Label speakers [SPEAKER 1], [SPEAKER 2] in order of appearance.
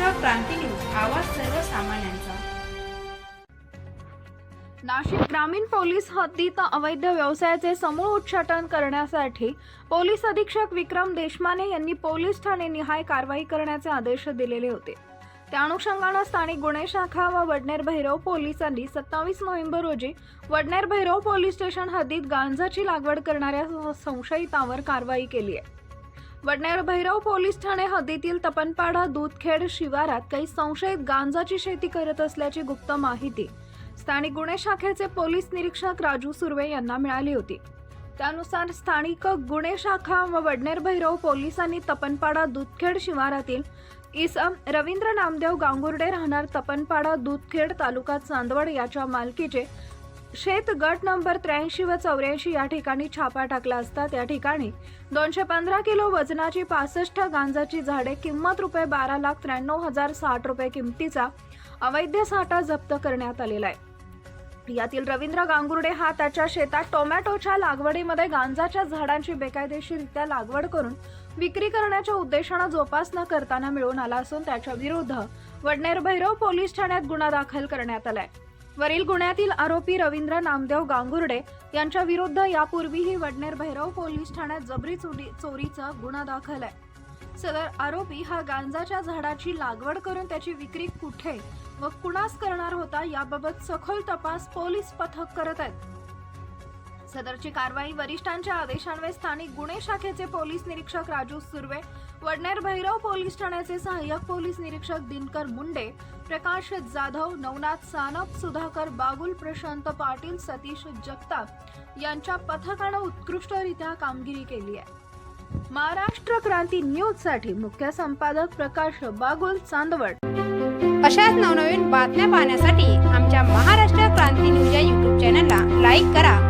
[SPEAKER 1] Maharashtra Kranti news आवाज सर्वसामान्यांचा.
[SPEAKER 2] नाशिक ग्रामीण पोलीस हद्दीत अवैध व्यवसायाचे समूळ उच्चाटन करण्यासाठी पोलीस अधीक्षक विक्रम देशमाने यांनी पोलीस ठाणे निहाय कारवाई करण्याचे आदेश दिलेले होते. त्या अनुषंगानं स्थानिक गुन्हे शाखा व वडनेर भैरव पोलिसांनी सत्तावीस नोव्हेंबर रोजी वडनेर भैरव पोलीस स्टेशन हद्दीत गांजाची लागवड करणाऱ्या संशयितावर कारवाई केली आहे. वडनेर भैरव पोलीस ठाणे हद्दीतील तपनपाडा दूधखेड शिवारात काही संशयित गांजाची शेती करत असल्याची गुप्त माहिती. स्थानिक गुन्हे शाखेचे पोलीस निरीक्षक राजू सुर्वे यांना मिळाली होती. त्यानुसार स्थानिक गुन्हे शाखा व वडनेर भैरव पोलिसांनी तपनपाडा दूधखेड शिवारातील इसम रवींद्र नामदेव गांगुर्डे राहणार तपनपाडा दूधखेड तालुका चांदवड याच्या मालकीचे शेत गट नंबर त्र्याऐंशी व चौऱ्याऐंशी या ठिकाणी छापा टाकला असता त्या ठिकाणी दोनशे पंधरा किलो वजनाची पासष्ट गांजाची झाडे किंमत रुपये बारा लाख त्र्याण्णव हजार साठ रुपये किमतीचा अवैध साठा जप्त करण्यात आलेला आहे. यातील रवींद्र गांगुर्डे हा त्याच्या शेतात टोमॅटोच्या लागवडीमध्ये गांजाच्या झाडांची बेकायदेशीररित्या लागवड करून विक्री करण्याच्या उद्देशानं जोपासना करताना मिळून आला असून त्याच्या विरुद्ध वडनेर भैरव पोलीस ठाण्यात गुन्हा दाखल करण्यात आलाय. वरील गुन्ह्यातील आरोपी रवींद्र नामदेव गांगुर्डे यांच्या विरुद्ध यापूर्वीही वडनेर भैरव पोलीस ठाण्यात जबरी चोरी चोरीचा गुन्हा दाखल आहे. सदर आरोपी हा गांजाच्या झाडाची लागवड करून त्याची विक्री कुठे व कुणास करणार होता याबाबत सखोल तपास पोलीस पथक करत आहेत. सदरची कारवाई वरिष्ठांच्या आदेशान्वये स्थानिक गुन्हे शाखेचे पोलीस निरीक्षक राजू सुर्वे वडनेर भैरव पोलीस ठाण्याचे सहाय्यक पोलीस निरीक्षक दिनकर मुंडे प्रकाश जाधव नवनाथ सानप सुधाकर बागुल प्रशांत पाटील सतीश जगताप यांच्या पथकानं उत्कृष्टरित्या कामगिरी केली आहे. महाराष्ट्र क्रांती न्यूजसाठी मुख्य संपादक प्रकाश बागुल चांदवड.
[SPEAKER 3] अशाच नवनवीन बातम्या पाहण्यासाठी आमच्या महाराष्ट्र क्रांती न्यूज या यूट्यूब चॅनलला लाईक करा.